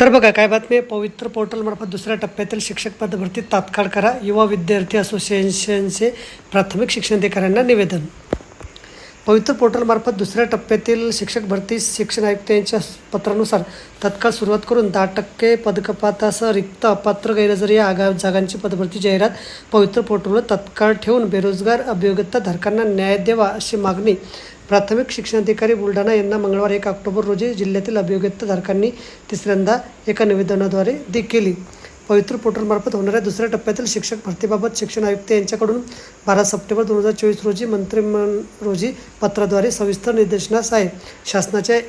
तर बघा काय बातमी आहे? पवित्र पोर्टलमार्फत दुसऱ्या टप्प्यातील शिक्षक पदभरती तात्काळ करा. युवा विद्यार्थी असोसिएशनचे प्राथमिक शिक्षण अधिकाऱ्यांना निवेदन. पवित्र पोर्टलमार्फत दुसऱ्या टप्प्यातील शिक्षक भरती शिक्षण आयुक्त यांच्या पत्रानुसार तत्काळ सुरुवात करून दहा टक्के पदकपातासह रिक्त अपात्र गैरहजेरी या आगा जागांची पदभरती जाहिरात पवित्र पोर्टलवर तत्काळ ठेवून बेरोजगार अभियोग्यता धारकांना न्याय द्यावा अशी मागणी प्राथमिक शिक्षणाधिकारी बुलढाणा यांना मंगळवार एक ऑक्टोबर रोजी जिल्ह्यातील अभियोग्यताधारकांनी तिसऱ्यांदा एका निवेदनाद्वारे दी केली. पवित्र पोर्टलमार्फत होणाऱ्या दुसऱ्या टप्प्यातील शिक्षक भरतीबाबत शिक्षण आयुक्त यांच्याकडून बारा सप्टेंबर दोन हजार चोवीस रोजी मंत्रिमंड रोजी पत्राद्वारे सविस्तर निर्देशनास आहे. शासनाच्या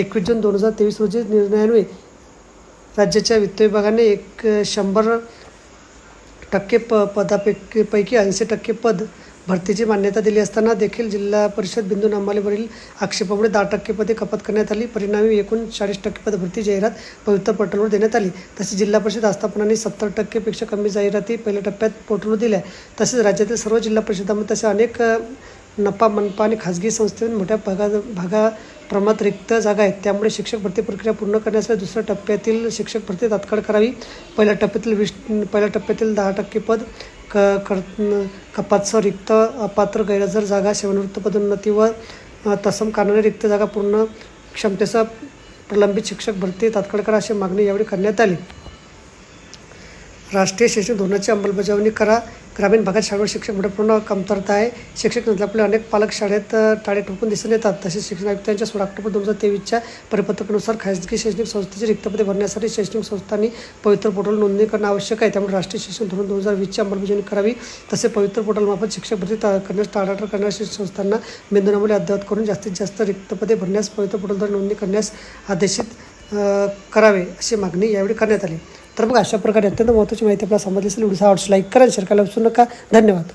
एकवीस जून दोन हजार तेवीस रोजी निर्णयान्वये राज्याच्या वित्त विभागाने एक शंभर टक्के प पदापैकी पैकी ऐंशी टक्के पद भरतीची मान्यता दिली असताना देखील जिल्हा परिषद बिंदू नामावलीवरील आक्षेपामुळे दहा टक्के पदे कपात करण्यात आली. परिणामी एकूण चाळीस टक्के पद भरती जाहिरात पवित्र पोर्टलवर देण्यात आली. तसेच जिल्हा परिषद आस्थापनांनी सत्तर टक्केपेक्षा कमी जाहिराती पहिल्या टप्प्यात पोर्टलवर दिल्या. तसेच राज्यातील सर्व जिल्हा परिषदांमध्ये तसे अनेक नफा मनपा आणि खाजगी संस्थेतून मोठ्या भागा भागा प्रमाणात रिक्त जागा आहेत. त्यामुळे शिक्षक भरती प्रक्रिया पूर्ण करण्यासाठी दुसऱ्या टप्प्यातील शिक्षक भरती तात्काळ करावी. पहिल्या टप्प्यातील वीस पहिल्या टप्प्यातील दहा टक्के पद क कर कपातचं रिक्त अपात्र गैरहजर जागा सेवानिवृत्त पदोन्नती व तसम कारणाने रिक्त जागा पूर्ण क्षमतेसह प्रलंबित शिक्षक भरती तात्काळ करा अशी मागणी यावेळी करण्यात आली. राष्ट्रीय शैक्षणिक धोरणाची अंमलबजावणी करा. ग्रामीण भागात शाळेवर शिक्षक मोठ्या पूर्ण कमतरता आहे. शिक्षक नसल्यामुळे अनेक पालक शाळेत टाळे ठोकून दिसून येतात. तसेच शिक्षण आयुक्तांच्या सोळा ऑक्टोबर दोन हजार तेवीसच्या परिपत्रकानुसार खाजगी शैक्षणिक संस्थेची रिक्तपदे भरण्यासाठी शैक्षणिक संस्थांनी पवित्र पोर्टल नोंदणी करणं आवश्यक आहे. त्यामुळे राष्ट्रीय शिक्षण धोरण दोन हजार वीसची अंमलबजावणी करावी. तसे पवित्र पोर्टलमार्फत शिक्षक भरती करण्यास टाळाटाळ करणाऱ्या शिक्षण संस्थांना बिंदूनामुळे अद्ययावत करून जास्तीत जास्त रिक्तपदे भरण्यास पवित्र पोर्टलद्वारे नोंदणी करण्यास आदेशित करावे अशी मागणी यावेळी करण्यात आली. तर मग अशा प्रकारे अत्यंत महत्त्वाची माहिती आपल्याला समजली असेल. व्हिडिओ आवडस लाईक करा शेअर करायला विसरू नका धन्यवाद.